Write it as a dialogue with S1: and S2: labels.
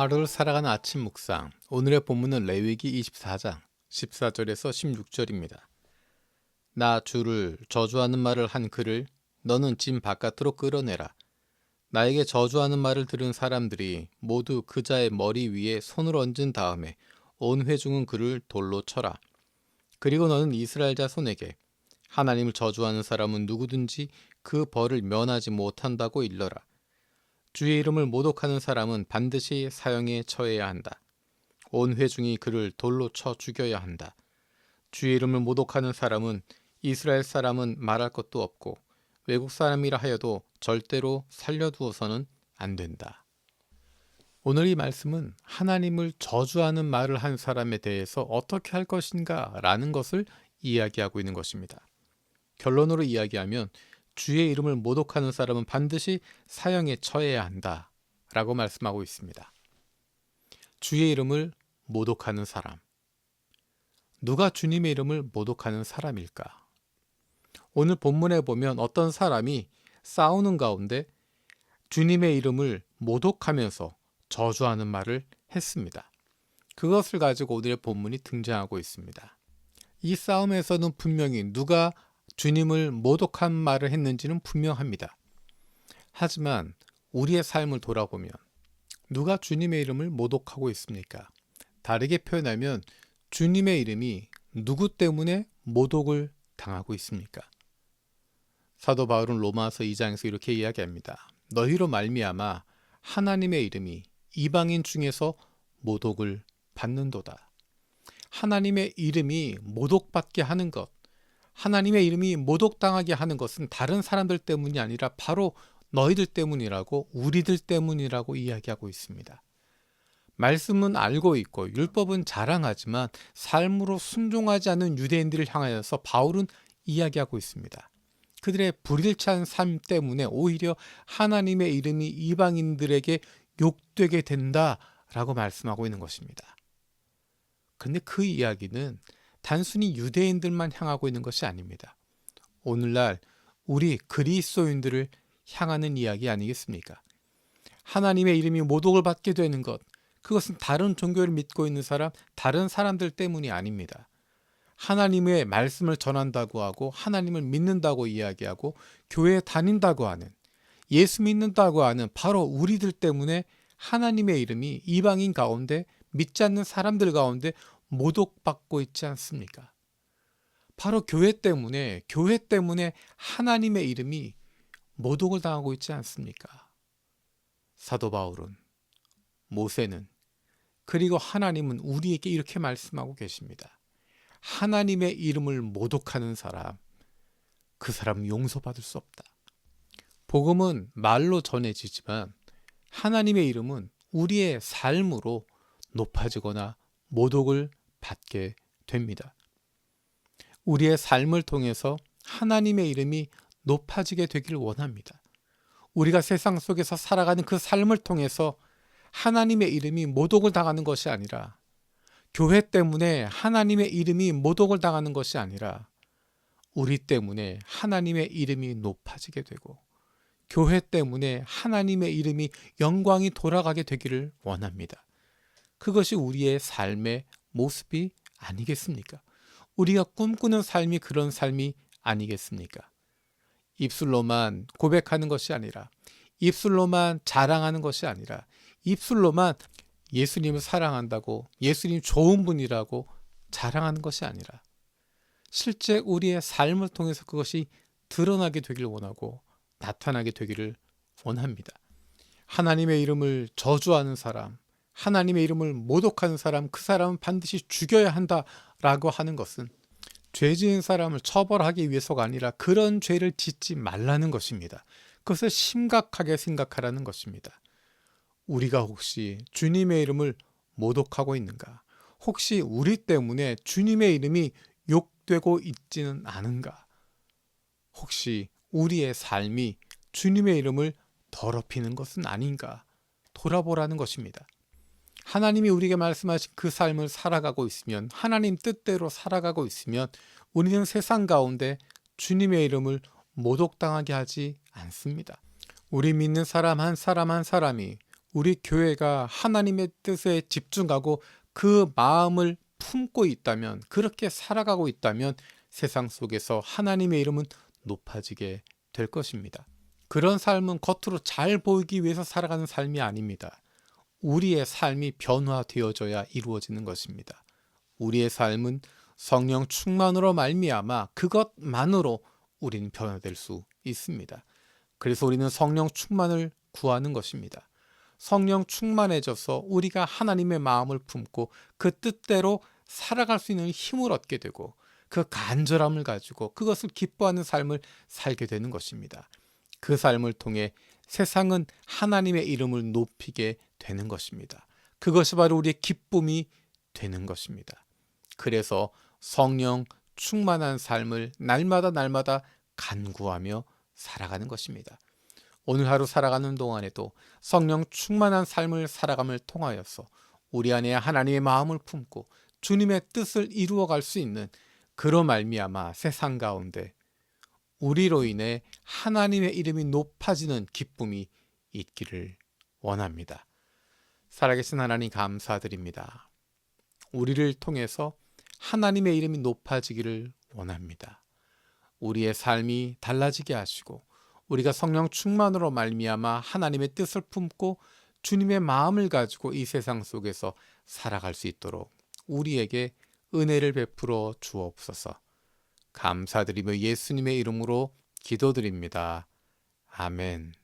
S1: 하루를 살아가는 아침 묵상. 오늘의 본문은 레위기 24장 14절에서 16절입니다. 나 주를 저주하는 말을 한 그를 너는 진 바깥으로 끌어내라. 나에게 저주하는 말을 들은 사람들이 모두 그 자의 머리 위에 손을 얹은 다음에 온 회중은 그를 돌로 쳐라. 그리고 너는 이스라엘 자손에게 하나님을 저주하는 사람은 누구든지 그 벌을 면하지 못한다고 일러라. 주의 이름을 모독하는 사람은 반드시 사형에 처해야 한다. 온 회중이 그를 돌로 쳐 죽여야 한다. 주의 이름을 모독하는 사람은 이스라엘 사람은 말할 것도 없고 외국 사람이라 하여도 절대로 살려두어서는 안 된다. 오늘 이 말씀은 하나님을 저주하는 말을 한 사람에 대해서 어떻게 할 것인가 라는 것을 이야기하고 있는 것입니다. 결론으로 이야기하면 주의 이름을 모독하는 사람은 반드시 사형에 처해야 한다 라고 말씀하고 있습니다. 주의 이름을 모독하는 사람. 누가 주님의 이름을 모독하는 사람일까? 오늘 본문에 보면 어떤 사람이 싸우는 가운데 주님의 이름을 모독하면서 저주하는 말을 했습니다. 그것을 가지고 오늘의 본문이 등장하고 있습니다. 이 싸움에서는 분명히 누가 주님을 모독한 말을 했는지는 분명합니다. 하지만 우리의 삶을 돌아보면 누가 주님의 이름을 모독하고 있습니까? 다르게 표현하면 주님의 이름이 누구 때문에 모독을 당하고 있습니까? 사도 바울은 로마서 2장에서 이렇게 이야기합니다. 너희로 말미암아 하나님의 이름이 이방인 중에서 모독을 받는도다. 하나님의 이름이 모독받게 하는 것, 하나님의 이름이 모독당하게 하는 것은 다른 사람들 때문이 아니라 바로 너희들 때문이라고 우리들 때문이라고 이야기하고 있습니다. 말씀은 알고 있고 율법은 자랑하지만 삶으로 순종하지 않는 유대인들을 향하여서 바울은 이야기하고 있습니다. 그들의 불일치한 삶 때문에 오히려 하나님의 이름이 이방인들에게 욕되게 된다라고 말씀하고 있는 것입니다. 그런데 그 이야기는 단순히 유대인들만 향하고 있는 것이 아닙니다. 오늘날 우리 그리스도인들을 향하는 이야기 아니겠습니까? 하나님의 이름이 모독을 받게 되는 것, 그것은 다른 종교를 믿고 있는 사람, 다른 사람들 때문이 아닙니다. 하나님의 말씀을 전한다고 하고, 하나님을 믿는다고 이야기하고, 교회에 다닌다고 하는, 예수 믿는다고 하는 바로 우리들 때문에 하나님의 이름이 이방인 가운데 믿지 않는 사람들 가운데 모독받고 있지 않습니까? 바로 교회 때문에, 교회 때문에 하나님의 이름이 모독을 당하고 있지 않습니까? 사도 바울은, 모세는, 그리고 하나님은 우리에게 이렇게 말씀하고 계십니다. 하나님의 이름을 모독하는 사람, 그 사람은 용서받을 수 없다. 복음은 말로 전해지지만 하나님의 이름은 우리의 삶으로 높아지거나 모독을 받게 됩니다. 우리의 삶을 통해서 하나님의 이름이 높아지게 되기를 원합니다. 우리가 세상 속에서 살아가는 그 삶을 통해서 하나님의 이름이 모독을 당하는 것이 아니라 교회 때문에 하나님의 이름이 모독을 당하는 것이 아니라 우리 때문에 하나님의 이름이 높아지게 되고 교회 때문에 하나님의 이름이 영광이 돌아가게 되기를 원합니다. 그것이 우리의 삶의 모습이 아니겠습니까? 우리가 꿈꾸는 삶이 그런 삶이 아니겠습니까? 입술로만 고백하는 것이 아니라 입술로만 자랑하는 것이 아니라 입술로만 예수님을 사랑한다고 예수님 좋은 분이라고 자랑하는 것이 아니라 실제 우리의 삶을 통해서 그것이 드러나게 되길 원하고 나타나게 되기를 원합니다. 하나님의 이름을 저주하는 사람, 하나님의 이름을 모독하는 사람, 그 사람은 반드시 죽여야 한다라고 하는 것은 죄 지은 사람을 처벌하기 위해서가 아니라 그런 죄를 짓지 말라는 것입니다. 그것을 심각하게 생각하라는 것입니다. 우리가 혹시 주님의 이름을 모독하고 있는가? 혹시 우리 때문에 주님의 이름이 욕되고 있지는 않은가? 혹시 우리의 삶이 주님의 이름을 더럽히는 것은 아닌가? 돌아보라는 것입니다. 하나님이 우리에게 말씀하신 그 삶을 살아가고 있으면 하나님 뜻대로 살아가고 있으면 우리는 세상 가운데 주님의 이름을 모독당하게 하지 않습니다. 우리 믿는 사람 한 사람 한 사람이 우리 교회가 하나님의 뜻에 집중하고 그 마음을 품고 있다면, 그렇게 살아가고 있다면 세상 속에서 하나님의 이름은 높아지게 될 것입니다. 그런 삶은 겉으로 잘 보이기 위해서 살아가는 삶이 아닙니다. 우리의 삶이 변화되어져야 이루어지는 것입니다. 우리의 삶은 성령 충만으로 말미암아 그것만으로 우리는 변화될 수 있습니다. 그래서 우리는 성령 충만을 구하는 것입니다. 성령 충만해져서 우리가 하나님의 마음을 품고 그 뜻대로 살아갈 수 있는 힘을 얻게 되고 그 간절함을 가지고 그것을 기뻐하는 삶을 살게 되는 것입니다. 그 삶을 통해 세상은 하나님의 이름을 높이게 되는 것입니다. 그것이 바로 우리의 기쁨이 되는 것입니다. 그래서 성령 충만한 삶을 날마다 날마다 간구하며 살아가는 것입니다. 오늘 하루 살아가는 동안에도 성령 충만한 삶을 살아감을 통하여서 우리 안에 하나님의 마음을 품고 주님의 뜻을 이루어 갈 수 있는 그로 말미암아 세상 가운데 우리로 인해 하나님의 이름이 높아지는 기쁨이 있기를 원합니다. 살아계신 하나님 감사드립니다. 우리를 통해서 하나님의 이름이 높아지기를 원합니다. 우리의 삶이 달라지게 하시고 우리가 성령 충만으로 말미암아 하나님의 뜻을 품고 주님의 마음을 가지고 이 세상 속에서 살아갈 수 있도록 우리에게 은혜를 베풀어 주옵소서. 감사드리며 예수님의 이름으로 기도드립니다. 아멘.